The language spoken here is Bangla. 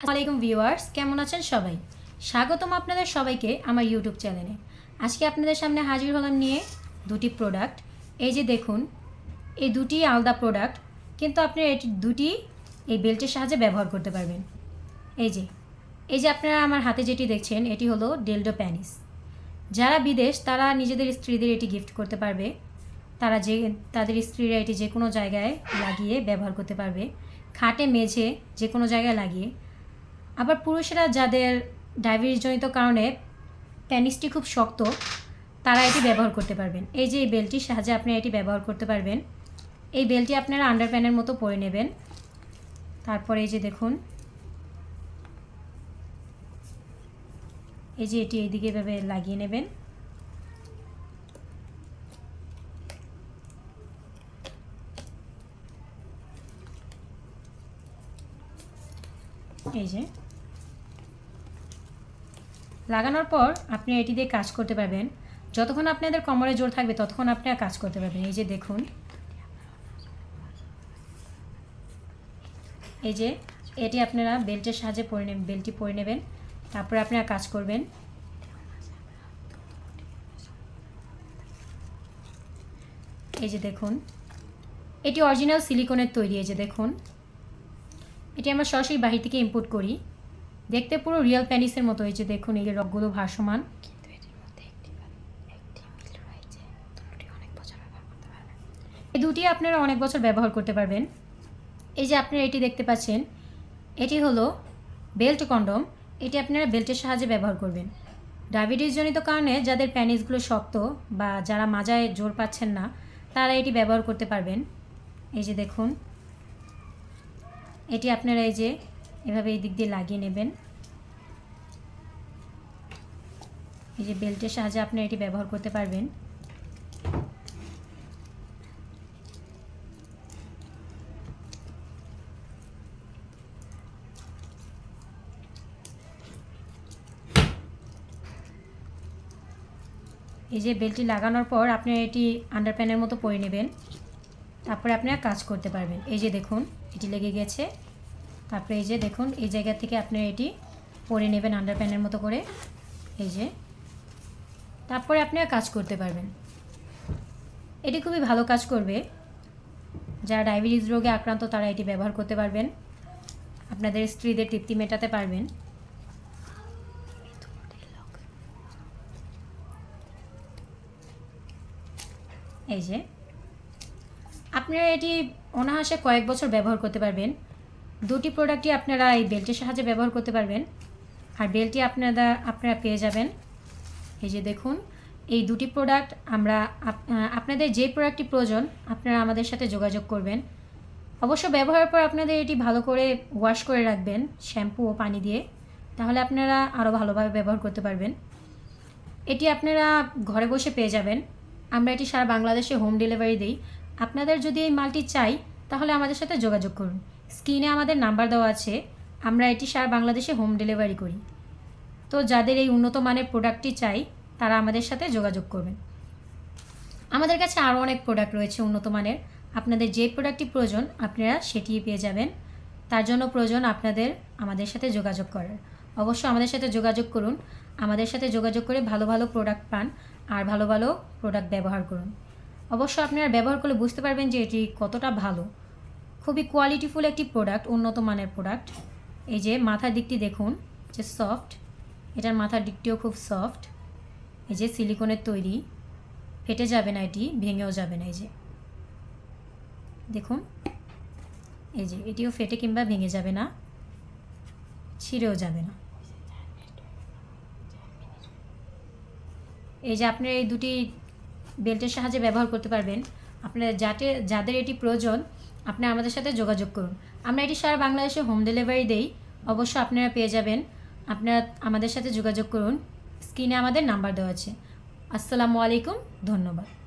আসসালামাইকুম ভিউয়ার্স, কেমন আছেন সবাই? স্বাগতম আপনাদের সবাইকে আমার ইউটিউব চ্যানেলে আজকে আপনাদের সামনে হাজির হলাম নিয়ে দুটি প্রোডাক্ট এই যে দেখুন, এই দুটি আলাদা প্রোডাক্ট কিন্তু আপনি এটি দুটি এই বেল্টের সাহায্যে ব্যবহার করতে পারবেন। এই যে এই যে আপনারা আমার হাতে যেটি দেখছেন, এটি হলো ডেলডো প্যানিস যারা বিদেশ, তারা নিজেদের স্ত্রীদের এটি গিফট করতে পারবে। তারা যে, তাদের স্ত্রীরা এটি যে কোনো জায়গায় লাগিয়ে ব্যবহার করতে পারবে। খাটে, মেঝে যে কোনো জায়গায় লাগিয়ে। আবার পুরুষেরা যাদের ডায়াবেটিসজনিত কারণে প্যানিসটি খুব শক্ত, তারা এটি ব্যবহার করতে পারবেন। এই যে এই বেল্টটির সাহায্যে আপনি এটি ব্যবহার করতে পারবেন। এই বেল্টটি আপনারা আন্ডার প্যানের মতো পরে নেবেন। তারপরে এই যে দেখুন। এই যে এটি এইদিকে এভাবে লাগিয়ে নেবেন। এই যে। লাগানোর পর আপনি এটি দিয়ে কাজ করতে পারবেন। যতক্ষণ আপনাদের কোমরে জোর থাকবে, ততক্ষণ আপনি কাজ করতে পারবেন। এই যে দেখুন। এই যে এটি আপনারা বেল্টের সাহায্যে পরে নেবেন বেল্টটি পরে নেবেন। তারপরে আপনারা কাজ করবেন। এই যে দেখুন। এটি অরিজিনাল সিলিকনের তৈরি, এই যে দেখুন। এটি আমরা সরাসরি বাহির থেকে ইম্পোর্ট করি। দেখতে পুরো রিয়েল প্যানিসের মতো হয়েছে দেখুন এই রকগুলো ভাসমান। এই দুটি আপনারা অনেক বছর ব্যবহার করতে পারবেন। এই যে আপনারা এটি দেখতে পাচ্ছেন এটি হলো বেল্ট কন্ডম এটি আপনারা বেল্টের সাহায্যে ব্যবহার করবেন। ডায়াবেটিসজনিত কারণে যাদের প্যানিসগুলো শক্ত বা যারা মাজায় জোর পাচ্ছেন না তারা এটি ব্যবহার করতে পারবেন। এই যে দেখুন এটি আপনারা এই যে এভাবে এই দিক দিয়ে লাগিয়ে নেবেন। এই যে বেল্টের সাহায্যে আপনি এটি ব্যবহার করতে পারবেন। এই যে বেল্টটি লাগানোর পর আপনি এটি আন্ডারপ্যানের মতো পরে নেবেন। তারপরে আপনারা কাজ করতে পারবেন। এই যে দেখুন, এটি লেগে গেছে। তারপরে এই যে দেখুন, এই জায়গা থেকে আপনি এটি পরে নেবেন আন্ডারপ্যানের মতো করে। এই যে। তারপরে আপনারা কাজ করতে পারবেন। এটি খুবই ভালো কাজ করবে। যারা ডায়াবেটিস রোগে আক্রান্ত, তারা এটি ব্যবহার করতে পারবেন। আপনাদের স্ত্রীদের তৃপ্তি মেটাতে পারবেন। এই যে। আপনারা এটি অনায়াসে কয়েক বছর ব্যবহার করতে পারবেন। দুটি প্রোডাক্টই আপনারা এই বেল্টের সাহায্যে ব্যবহার করতে পারবেন। আর বেল্টটি আপনারা আপনারা পেয়ে যাবেন। এই যে দেখুন, এই দুটি প্রোডাক্ট আমরা আপনাদের যে প্রোডাক্টটি প্রয়োজন, আপনারা আমাদের সাথে যোগাযোগ করবেন। অবশ্য ব্যবহারের পর আপনাদের এটি ভালো করে ওয়াশ করে রাখবেন, শ্যাম্পু ও পানি দিয়ে। তাহলে আপনারা আরও ভালোভাবে ব্যবহার করতে পারবেন। এটি আপনারা ঘরে বসে পেয়ে যাবেন। আমরা এটি সারা বাংলাদেশে হোম ডেলিভারি দিই। আপনাদের যদি এই মালটি চাই, তাহলে আমাদের সাথে যোগাযোগ করুন। স্ক্রিনে আমাদের নাম্বার দেওয়া আছে। আমরা এটি সারা বাংলাদেশে হোম ডেলিভারি করি। তো যাদের এই উন্নত মানের প্রোডাক্টটি চাই, তারা আমাদের সাথে যোগাযোগ করবেন। আমাদের কাছে আরও অনেক প্রোডাক্ট রয়েছে উন্নত মানের। আপনাদের যে প্রোডাক্টটি প্রয়োজন, আপনারা সেটি পেয়ে যাবেন। তার জন্য প্রয়োজন আপনাদের, আমাদের সাথে যোগাযোগ করার। অবশ্য আমাদের সাথে যোগাযোগ করুন। আমাদের সাথে যোগাযোগ করে ভালো ভালো প্রোডাক্ট পান আর ভালো ভালো প্রোডাক্ট ব্যবহার করুন। অবশ্য আপনারা ব্যবহার করলে বুঝতে পারবেন যে এটি কতটা ভালো। খুবই কোয়ালিটিফুল একটি প্রোডাক্ট উন্নত মানের প্রোডাক্ট এই যে মাথার দিকটি দেখুন, যে সফট এটার মাথার দিকটিও খুব সফট এই যে সিলিকনের তৈরি, ফেটে যাবে না এটি, ভেঙেও যাবে না এই যে। দেখুন, এই যে এটিও ফেটে কিংবা ভেঙে যাবে না, ছিঁড়েও যাবে না। এই যে আপনি এই দুটি বেল্টের সাহায্যে ব্যবহার করতে পারবেন। আপনার যাতে, যাদের এটি প্রয়োজন আপনি আমাদের সাথে যোগাযোগ করুন। আমরা এটি সারা বাংলাদেশে হোম ডেলিভারি দেই। অবশ্য আপনারা পেয়ে যাবেন। আপনারা আমাদের সাথে যোগাযোগ করুন। স্ক্রিনে আমাদের নাম্বার দেওয়া আছে। আসসালামু আলাইকুম। ধন্যবাদ।